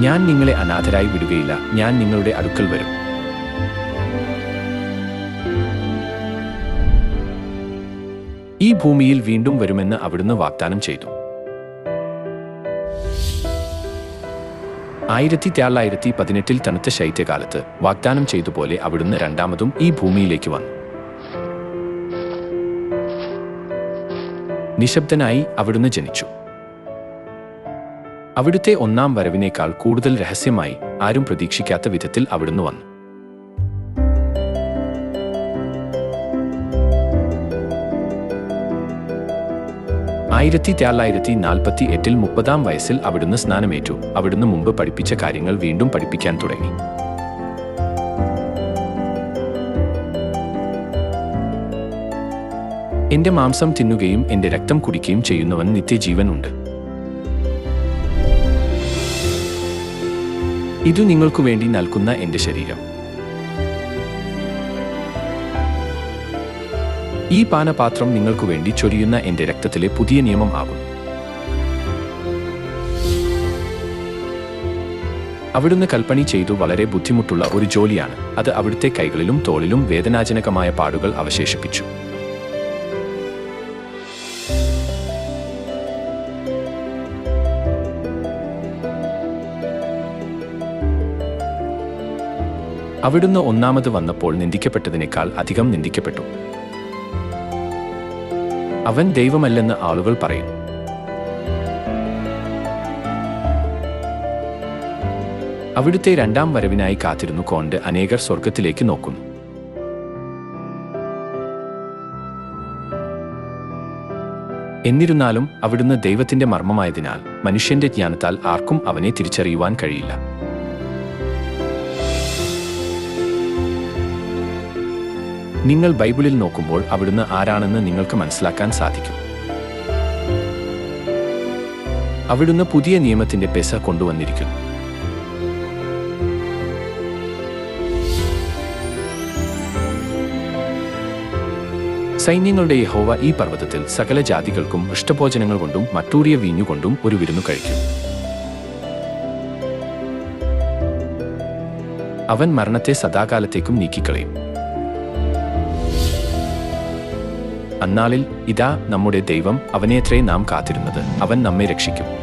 ഞാൻ നിങ്ങളെ അനാഥരായി വിടുകയില്ല. ഞാൻ നിങ്ങളുടെ അടുക്കൽ വരും. ഈ ഭൂമിയിൽ വീണ്ടും വരുമെന്ന് അവിടുന്ന് വാഗ്ദാനം ചെയ്തു. ആയിരത്തി തൊള്ളായിരത്തി പതിനെട്ടിൽ തണുത്ത ശൈത്യകാലത്ത് വാഗ്ദാനം ചെയ്തുപോലെ അവിടുന്ന് രണ്ടാമതും ഈ ഭൂമിയിലേക്ക് വന്നു. നിശബ്ദനായി അവിടുന്ന് ജനിച്ചു. അവിടുത്തെ ഒന്നാം വരവിനേക്കാൾ കൂടുതൽ രഹസ്യമായി ആരും പ്രതീക്ഷിക്കാത്ത വിധത്തിൽ അവിടുന്ന് വന്നു. ആയിരത്തി തൊള്ളായിരത്തി നാൽപ്പത്തി എട്ടിൽ മുപ്പതാം വയസ്സിൽ അവിടുന്ന് സ്നാനമേറ്റു. അവിടുന്ന് മുമ്പ് പഠിപ്പിച്ച കാര്യങ്ങൾ വീണ്ടും പഠിപ്പിക്കാൻ തുടങ്ങി. എന്റെ മാംസം തിന്നുകയും എന്റെ രക്തം കുടിക്കുകയും ചെയ്യുന്നവൻ നിത്യജീവൻ ഇതു നിങ്ങൾക്കു വേണ്ടി നൽകുന്ന എന്റെ ശരീരം. ഈ പാനപാത്രം നിങ്ങൾക്കു വേണ്ടി ചൊരിയുന്ന എന്റെ രക്തത്തിലെ പുതിയ നിയമം ആകും. അവിടുന്ന് കൽപ്പണി ചെയ്തു വളരെ ബുദ്ധിമുട്ടുള്ള ഒരു ജോലിയാണ്. അത് അവിടുത്തെ കൈകളിലും തോളിലും വേദനാജനകമായ പാടുകൾ അവശേഷിപ്പിച്ചു. അവിടുന്ന് ഒന്നാമത് വന്നപ്പോൾ നിന്ദിക്കപ്പെട്ടതിനേക്കാൾ അധികം നിന്ദിക്കപ്പെട്ടു. അവൻ ദൈവമല്ലെന്ന് ആളുകൾ പറയും അവിടുത്തെ രണ്ടാം വരവിനായി കാത്തിരുന്നു കൊണ്ട് അനേകർ സ്വർഗത്തിലേക്ക് നോക്കുന്നു. എന്നിരുന്നാലും അവിടുന്ന് ദൈവത്തിന്റെ മർമ്മമായതിനാൽ മനുഷ്യന്റെ ജ്ഞാനത്താൽ ആർക്കും അവനെ തിരിച്ചറിയുവാൻ കഴിയില്ല. നിങ്ങൾ ബൈബിളിൽ നോക്കുമ്പോൾ അവിടുന്ന് ആരാണെന്ന് നിങ്ങൾക്ക് മനസ്സിലാക്കാൻ സാധിക്കും. അവിടുന്ന് പുതിയ നിയമത്തിന്റെ പെസ കൊണ്ടുവന്നിരിക്കുന്നു. സൈന്യങ്ങളുടെ യഹോവ ഈ പർവതത്തിൽ സകല ജാതികൾക്കും ഇഷ്ടഭോജനങ്ങൾ കൊണ്ടും മറ്റൂറിയ വീഞ്ഞുകൊണ്ടും ഒരു വിരുന്നു കഴിക്കും. അവൻ മരണത്തെ സദാകാലത്തേക്കും നീക്കിക്കളയും. അന്നാളിൽ ഇതാ നമ്മുടെ ദൈവം അവനെത്രേ നാം കാത്തിരുന്നത്. അവൻ നമ്മെ രക്ഷിക്കും.